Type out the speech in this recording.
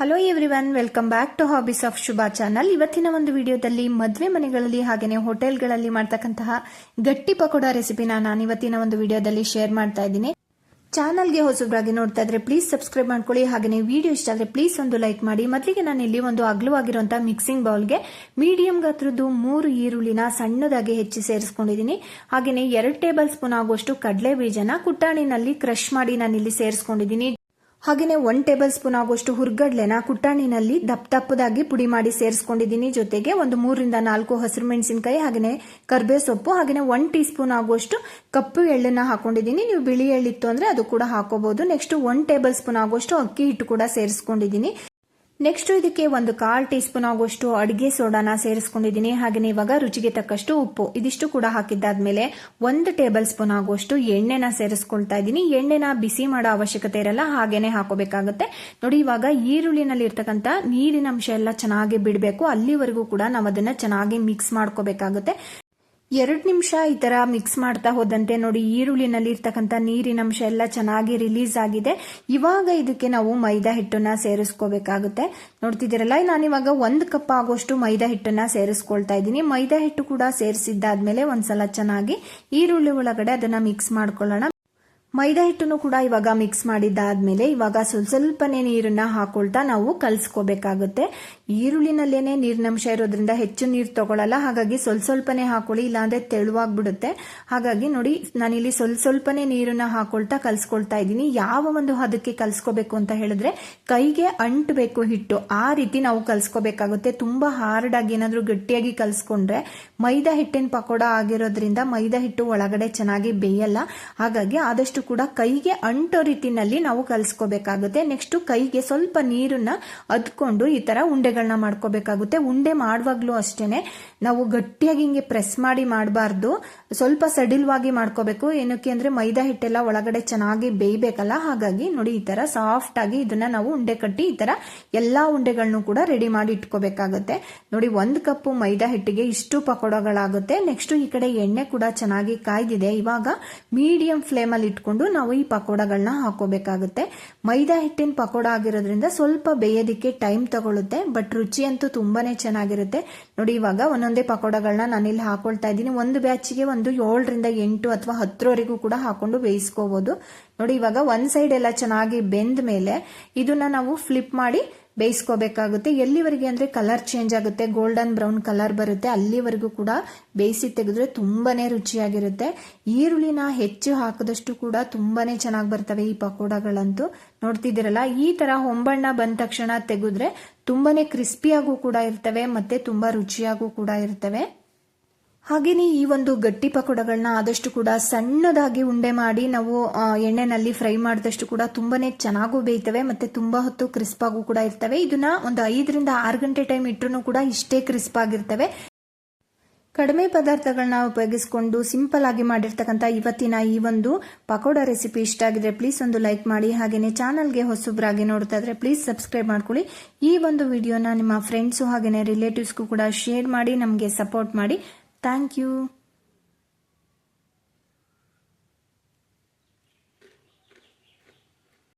Hello everyone welcome back to hobbies of Shubha channel ಇವತ್ತಿನ ಒಂದು ವಿಡಿಯೋದಲ್ಲಿ ಮದುವೆ ಮನೆಗಳಲ್ಲಿ ಹಾಗೆಯೇ ಹೋಟೆಲ್ಗಳಲ್ಲಿ ಮಾಡ್ತಕ್ಕಂತಹ ಗಟ್ಟಿ ಪಕೋಡ ರೆಸಿಪಿನ ನಾನು ಇವತ್ತಿನ ಒಂದು ವಿಡಿಯೋದಲ್ಲಿ ಶೇರ್ ಮಾಡ್ತಾ ಇದ್ದೀನಿ. ಚಾನಲ್ಗೆ ಹೊಸಬ್ರಾಗಿ ನೋಡ್ತಾ ಇದ್ರೆ ಪ್ಲೀಸ್ ಸಬ್ಸ್ಕ್ರೈಬ್ ಮಾಡ್ಕೊಳ್ಳಿ. ಹಾಗೆ ವಿಡಿಯೋ ಇಷ್ಟ ಆದ್ರೆ ಪ್ಲೀಸ್ ಒಂದು ಲೈಕ್ ಮಾಡಿ. ಮೊದಲಿಗೆ ನಾನು ಇಲ್ಲಿ ಒಂದು ಅಗ್ಲವಾಗಿರುವಂತಹ ಮಿಕ್ಸಿಂಗ್ ಬೌಲ್ಗೆ ಮೀಡಿಯಂ ಗಾತ್ರದ್ದು ಮೂರು ಈರುಳ್ಳಿನ ಸಣ್ಣದಾಗಿ ಹೆಚ್ಚಿ ಸೇರಿಸ್ಕೊಂಡಿದ್ದೀನಿ. ಹಾಗೆಯೇ ಎರಡು ಟೇಬಲ್ ಸ್ಪೂನ್ ಆಗುವಷ್ಟು ಕಡಲೆ ಬೀಜನ ಕುಟ್ಟಾಣಿನಲ್ಲಿ ಕ್ರಶ್ ಮಾಡಿ ನಾನು ಇಲ್ಲಿ ಸೇರಿಸ್ಕೊಂಡಿದ್ದೀನಿ. ಹಾಗೆಯೇ ಒನ್ ಟೇಬಲ್ ಸ್ಪೂನ್ ಆಗುವಷ್ಟು ಹುರ್ಗಡ್ಲೆನ ಕುಟ್ಟಾಣಿನಲ್ಲಿ ದಪ್ಪ ದಪ್ಪದಾಗಿ ಪುಡಿ ಮಾಡಿ ಸೇರಿಸ್ಕೊಂಡಿದ್ದೀನಿ. ಜೊತೆಗೆ ಒಂದು ಮೂರರಿಂದ ನಾಲ್ಕು ಹಸಿರು ಮೆಣಸಿನಕಾಯಿ ಹಾಗೆಯೇ ಕರ್ಬೇ ಸೊಪ್ಪು ಹಾಗೆಯೇ ಒನ್ ಟೀ ಸ್ಪೂನ್ ಆಗುವಷ್ಟು ಕಪ್ಪು ಎಳ್ಳನ್ನ ಹಾಕೊಂಡಿದ್ದೀನಿ. ನೀವು ಬಿಳಿ ಎಳ್ಳಿತ್ತು ಅಂದ್ರೆ ಅದು ಕೂಡ ಹಾಕೋಬಹುದು ನೆಕ್ಸ್ಟ್ ಒನ್ ಟೇಬಲ್ ಸ್ಪೂನ್ ಆಗುವಷ್ಟು ಅಕ್ಕಿ ಹಿಟ್ಟು ಕೂಡ ಸೇರಿಸ್ಕೊಂಡಿದ್ದೀನಿ. ನೆಕ್ಸ್ಟ್ ಇದಕ್ಕೆ ಒಂದು ಕಾಲ್ ಟೀ ಸ್ಪೂನ್ ಆಗುವಷ್ಟು ಅಡಿಗೆ ಸೋಡಾನ ಸೇರಿಸ್ಕೊಂಡಿದ್ದೀನಿ. ಹಾಗೆಯೇ ಇವಾಗ ರುಚಿಗೆ ತಕ್ಕಷ್ಟು ಉಪ್ಪು. ಇದಿಷ್ಟು ಕೂಡ ಹಾಕಿದ್ದಾದ್ಮೇಲೆ ಒಂದು ಟೇಬಲ್ ಸ್ಪೂನ್ ಆಗುವಷ್ಟು ಎಣ್ಣೆನ ಸೇರಿಸ್ಕೊಳ್ತಾ ಇದ್ದೀನಿ. ಎಣ್ಣೆನ ಬಿಸಿ ಮಾಡೋ ಅವಶ್ಯಕತೆ ಇರಲ್ಲ, ಹಾಗೇನೆ ಹಾಕೋಬೇಕಾಗುತ್ತೆ. ನೋಡಿ, ಇವಾಗ ಈರುಳ್ಳಿನಲ್ಲಿ ಇರ್ತಕ್ಕಂಥ ನೀರಿನ ಅಂಶ ಎಲ್ಲ ಚೆನ್ನಾಗಿ ಬಿಡಬೇಕು. ಅಲ್ಲಿವರೆಗೂ ಕೂಡ ನಾವು ಅದನ್ನ ಚೆನ್ನಾಗಿ ಮಿಕ್ಸ್ ಮಾಡ್ಕೋಬೇಕಾಗುತ್ತೆ. ಎರಡು ನಿಮಿಷ ಈ ತರ ಮಿಕ್ಸ್ ಮಾಡ್ತಾ ಹೋದಂತೆ ನೋಡಿ ಈರುಳ್ಳಿನಲ್ಲಿ ಇರ್ತಕ್ಕಂಥ ನೀರಿನ ಅಂಶ ಎಲ್ಲ ಚೆನ್ನಾಗಿ ರಿಲೀಸ್ ಆಗಿದೆ. ಇವಾಗ ಇದಕ್ಕೆ ನಾವು ಮೈದಾ ಹಿಟ್ಟನ್ನ ಸೇರಿಸ್ಕೋಬೇಕಾಗುತ್ತೆ. ನೋಡ್ತಿದ್ದೀರಲ್ಲ ಇವಾಗ ಒಂದು ಕಪ್ ಆಗೋಷ್ಟು ಮೈದಾ ಹಿಟ್ಟನ್ನ ಸೇರಿಸ್ಕೊಳ್ತಾ ಇದ್ದೀನಿ. ಮೈದಾ ಹಿಟ್ಟು ಕೂಡ ಸೇರಿಸಿದ್ದಾದ್ಮೇಲೆ ಒಂದ್ಸಲ ಚೆನ್ನಾಗಿ ಈರುಳ್ಳಿ ಒಳಗಡೆ ಅದನ್ನ ಮಿಕ್ಸ್ ಮಾಡ್ಕೊಳ್ಳೋಣ. ಮೈದಾ ಹಿಟ್ಟನ್ನು ಕೂಡ ಇವಾಗ ಮಿಕ್ಸ್ ಮಾಡಿದ್ದಾದ್ಮೇಲೆ ಇವಾಗ ಸ್ವಲ್ಪ ಸ್ವಲ್ಪನೇ ನೀರನ್ನ ಹಾಕೊಳ್ತಾ ನಾವು ಕಲ್ಸ್ಕೋಬೇಕಾಗುತ್ತೆ. ಈರುಳ್ಳಿನಲ್ಲೇನೆ ನೀರಿನಂಶ ಇರೋದ್ರಿಂದ ಹೆಚ್ಚು ನೀರು ತಗೊಳ್ಳಲ್ಲ ಹಾಗಾಗಿ ಸ್ವಲ್ಪ ಸ್ವಲ್ಪನೇ ಹಾಕೊಳ್ಳಿ, ಇಲ್ಲಾಂದ್ರೆ ತೆಳುವಾಗ್ಬಿಡುತ್ತೆ. ಹಾಗಾಗಿ ನೋಡಿ, ನಾನಿಲ್ಲಿ ಸ್ವಲ್ಪ ಸ್ವಲ್ಪನೇ ನೀರನ್ನ ಹಾಕೊಳ್ತಾ ಕಲ್ಸ್ಕೊಳ್ತಾ ಇದ್ದೀನಿ. ಯಾವ ಒಂದು ಹದಕ್ಕೆ ಕಲ್ಸ್ಕೋಬೇಕು ಅಂತ ಹೇಳಿದ್ರೆ ಕೈಗೆ ಅಂಟಬೇಕು ಹಿಟ್ಟು. ಆ ರೀತಿ ನಾವು ಕಲ್ಸ್ಕೋಬೇಕಾಗುತ್ತೆ. ತುಂಬಾ ಹಾರ್ಡ್ ಆಗಿ ಏನಾದ್ರೂ ಗಟ್ಟಿಯಾಗಿ ಕಲ್ಸ್ಕೊಂಡ್ರೆ ಮೈದಾ ಹಿಟ್ಟಿನ ಪಕೋಡ ಆಗಿರೋದ್ರಿಂದ ಮೈದಾ ಹಿಟ್ಟು ಒಳಗಡೆ ಚೆನ್ನಾಗಿ ಬೇಯಲ್ಲ. ಹಾಗಾಗಿ ಆದಷ್ಟು ಕೂಡ ಕೈಗೆ ಅಂಟೋ ರೀತಿನಲ್ಲಿ ನಾವು ಕಲಿಸ್ಕೋಬೇಕಾಗುತ್ತೆ. ನೆಕ್ಸ್ಟ್ ಕೈಗೆ ಸ್ವಲ್ಪ ನೀರನ್ನ ಅದ್ಕೊಂಡು ಈ ತರ ಉಂಡೆಗಳನ್ನ ಮಾಡ್ಕೋಬೇಕಾಗುತ್ತೆ. ಉಂಡೆ ಮಾಡುವಾಗ್ಲೂ ಅಷ್ಟೇನೆ ನಾವು ಗಟ್ಟಿಯಾಗಿ ಹಿಂಗೆ ಪ್ರೆಸ್ ಮಾಡಿ ಮಾಡಬಾರ್ದು. ಸ್ವಲ್ಪ ಸಡಿಲ್ವಾಗಿ ಮಾಡ್ಕೋಬೇಕು. ಏನಕ್ಕೆ ಅಂದ್ರೆ ಮೈದಾ ಹಿಟ್ಟೆಲ್ಲ ಒಳಗಡೆ ಚೆನ್ನಾಗಿ ಬೇಯ್ಬೇಕಲ್ಲ? ಹಾಗಾಗಿ ನೋಡಿ ಈ ತರ ಸಾಫ್ಟ್ ಆಗಿ ಇದನ್ನ ನಾವು ಉಂಡೆ ಕಟ್ಟಿ ಈ ತರ ಎಲ್ಲಾ ಉಂಡೆಗಳನ್ನು ಕೂಡ ರೆಡಿ ಮಾಡಿ ಇಟ್ಕೋಬೇಕಾಗುತ್ತೆ. ನೋಡಿ ಒಂದ್ ಕಪ್ ಮೈದಾ ಹಿಟ್ಟಿಗೆ ಇಷ್ಟು ಪಕೋಡಗಳಾಗುತ್ತೆ. ನೆಕ್ಸ್ಟ್ ಈ ಕಡೆ ಎಣ್ಣೆ ಕೂಡ ಚೆನ್ನಾಗಿ ಕಾಯ್ದಿದೆ. ಇವಾಗ ಮೀಡಿಯಂ ಫ್ಲೇಮ್ ಅಲ್ಲಿ ಇಟ್ಕೊಂಡು ನಾವು ಈ ಪಕೋಡಗಳನ್ನ ಹಾಕೋಬೇಕಾಗುತ್ತೆ ಮೈದಾ ಹಿಟ್ಟಿನ ಪಕೋಡ ಆಗಿರೋದ್ರಿಂದ ಸ್ವಲ್ಪ ಬೇಯೋದಿಕ್ಕೆ ಟೈಮ್ ತಗೊಳುತ್ತೆ, ಬಟ್ ರುಚಿ ಅಂತೂ ತುಂಬಾನೇ ಚೆನ್ನಾಗಿರುತ್ತೆ. ನೋಡಿ, ಇವಾಗ ಒಂದೊಂದೇ ಪಕೋಡಗಳನ್ನ ಇಲ್ಲಿ ಹಾಕೊಳ್ತಾ ಇದ್ದೀನಿ. ಒಂದು ಬ್ಯಾಚಿಗೆ ಒಂದು ಏಳರಿಂದ ಎಂಟು ಅಥವಾ ಹತ್ತರವರೆಗೂ ಕೂಡ ಹಾಕೊಂಡು ಬೇಯಿಸ್ಕೋಬಹುದು ನೋಡಿ, ಇವಾಗ ಒಂದ್ ಸೈಡ್ ಎಲ್ಲ ಚೆನ್ನಾಗಿ ಬೆಂದ ಮೇಲೆ ಇದನ್ನ ನಾವು ಫ್ಲಿಪ್ ಮಾಡಿ ಬೇಯಿಸ್ಕೋಬೇಕಾಗುತ್ತೆ. ಎಲ್ಲಿವರೆಗೆ ಅಂದ್ರೆ ಕಲರ್ ಚೇಂಜ್ ಆಗುತ್ತೆ ಗೋಲ್ಡನ್ ಬ್ರೌನ್ ಕಲರ್ ಬರುತ್ತೆ, ಅಲ್ಲಿವರೆಗೂ ಕೂಡ ಬೇಯಿಸಿ ತೆಗೆದ್ರೆ ತುಂಬಾನೇ ರುಚಿಯಾಗಿರುತ್ತೆ. ಈರುಳ್ಳಿನ ಹೆಚ್ಚು ಹಾಕದಷ್ಟು ಕೂಡ ತುಂಬಾನೇ ಚೆನ್ನಾಗಿ ಬರ್ತವೆ ಈ ಪಕೋಡಗಳಂತೂ. ನೋಡ್ತಿದ್ದೀರಲ್ಲ, ಈ ತರ ಹೊಂಬಣ್ಣ ಬಂದ ತಕ್ಷಣ ತೆಗೆದ್ರೆ ತುಂಬಾನೇ ಕ್ರಿಸ್ಪಿಯಾಗೂ ಕೂಡ ಇರ್ತವೆ, ಮತ್ತೆ ತುಂಬಾ ರುಚಿಯಾಗೂ ಕೂಡ ಇರ್ತವೆ. ಹಾಗೆಯೇ ಈ ಒಂದು ಗಟ್ಟಿ ಪಕೋಡಗಳನ್ನ ಆದಷ್ಟು ಕೂಡ ಸಣ್ಣದಾಗಿ ಉಂಡೆ ಮಾಡಿ ನಾವು ಎಣ್ಣೆನಲ್ಲಿ ಫ್ರೈ ಮಾಡಿದಷ್ಟು ಕೂಡ ತುಂಬಾನೇ ಚೆನ್ನಾಗೂ ಬೇಯ್ತವೆ ಮತ್ತೆ ತುಂಬಾ ಹೊತ್ತು ಕ್ರಿಸ್ಪ್ ಆಗು ಕೂಡ ಇರ್ತವೆ. ಇದನ್ನ ಒಂದು ಐದರಿಂದ ಆರು ಗಂಟೆ ಟೈಮ್ ಇಟ್ಟರು ಕೂಡ ಇಷ್ಟೇ ಕ್ರಿಸ್ಪ್ ಆಗಿರ್ತವೆ ಕಡಿಮೆ ಪದಾರ್ಥಗಳನ್ನ ಉಪಯೋಗಿಸಿಕೊಂಡು ಸಿಂಪಲ್ ಆಗಿ ಮಾಡಿರ್ತಕ್ಕಂಥ ಇವತ್ತಿನ ಈ ಒಂದು ಪಕೋಡ ರೆಸಿಪಿ ಇಷ್ಟ ಆಗಿದ್ರೆ ಪ್ಲೀಸ್ ಒಂದು ಲೈಕ್ ಮಾಡಿ ಹಾಗೆಯೇ ಚಾನಲ್ಗೆ ಹೊಸಬ್ರಾಗಿ ನೋಡ್ತಾ ಇದ್ರೆ ಪ್ಲೀಸ್ ಸಬ್ಸ್ಕ್ರೈಬ್ ಮಾಡ್ಕೊಳ್ಳಿ. ಈ ಒಂದು ವಿಡಿಯೋನ ನಿಮ್ಮ ಫ್ರೆಂಡ್ಸು ಹಾಗೆಯೇ ರಿಲೇಟಿವ್ಸ್ಗೂ ಕೂಡ ಶೇರ್ ಮಾಡಿ, ನಮಗೆ ಸಪೋರ್ಟ್ ಮಾಡಿ. Thank you.